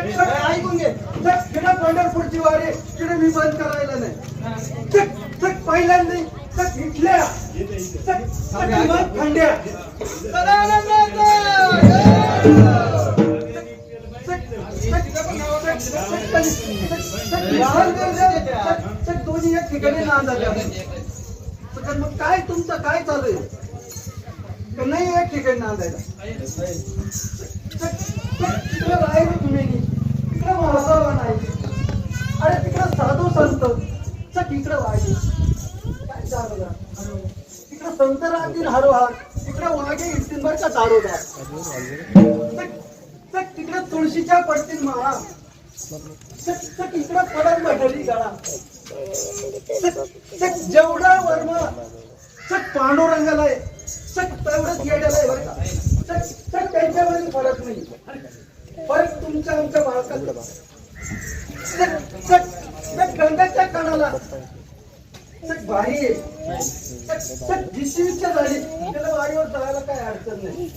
ऐकून घे आहे, जागा पंढरपूरची वारी तिकडे मी बंद करायला नाही चक पहिल्यांदा चक इथल्या खंड्या दोन्ही एक ठिकाणी नांदा तर मग काय तुमचं काय चालू आहे नाही एक ठिकाणी नांदायला राहिलो तुम्ही तिकडे महासावा नाही अरे तिकडे साधू संत चक इकडे वाघे काय चालू तिकडे संत राहतील हरोहार तिकडे वाघे येतील बर का दारोदार? चक तिकडे तुळशीच्या पडतील माळा. चक चक इकडे पडत भटली गळा. जेवढा वर्म चक पांडुरंगाला आहे. चक तेवढंच येड्याला आहे बरं का. चक त्यांच्यामध्ये फरक नाही. फरक तुमच्या आमच्या बाळकात चक गंगाच्या कणाला चक भारी आहे. चक जिशिवीच्या झाली. त्याला वारीवर जायला काय अडचण नाही.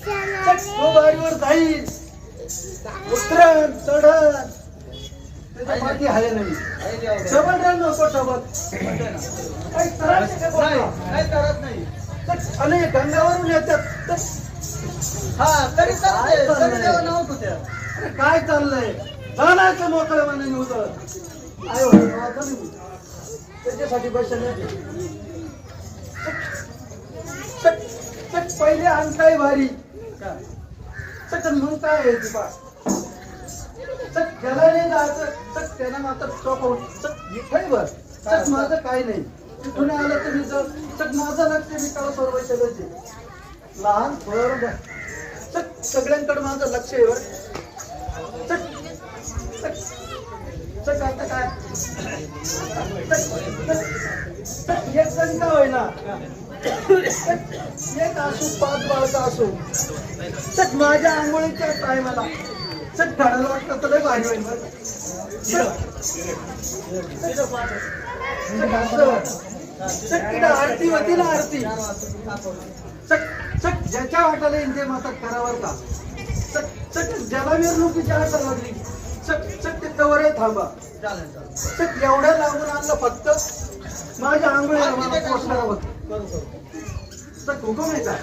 तो वारीवर जाईल. उतरण चढण पाठी आहे नाही. शबल रे नको काही कोणाला? चक, आणि गंगावरून येतात. चाललंय? अरे काय चाललंय? जाण्याचं मोकळं मनाने नाही. त्याच्यासाठी बसले चक चक पहिले आणताय भारी. चक मग काय आहे ती बा चक त्याला नाही जायचं. चक त्याला मात्र चौकवून चक इथंही बर चक माझं काय नाही. तिथून आलं तर मी जर चक माझं लक्ष मी त्याला सर्व सगळ्याचे लहान थोडं चक सगळ्यांकडे माझं लक्ष आहे बरं. चक चक आता काय एक जण का होईना एक असू पाच असू माझ्या आंघोळीच्या टायमाला चक ठरायला वाटतं तर लय भारी होईल बरं. आरती होती ना आरती ज्याच्या वाटाला येईल ते माता करावर का ज्याला मिरवणुकीची हातात लागली तवर थांबा. चक एवढं लांबून आणलं फक्त माझ्या पोचणार चक हुकूम का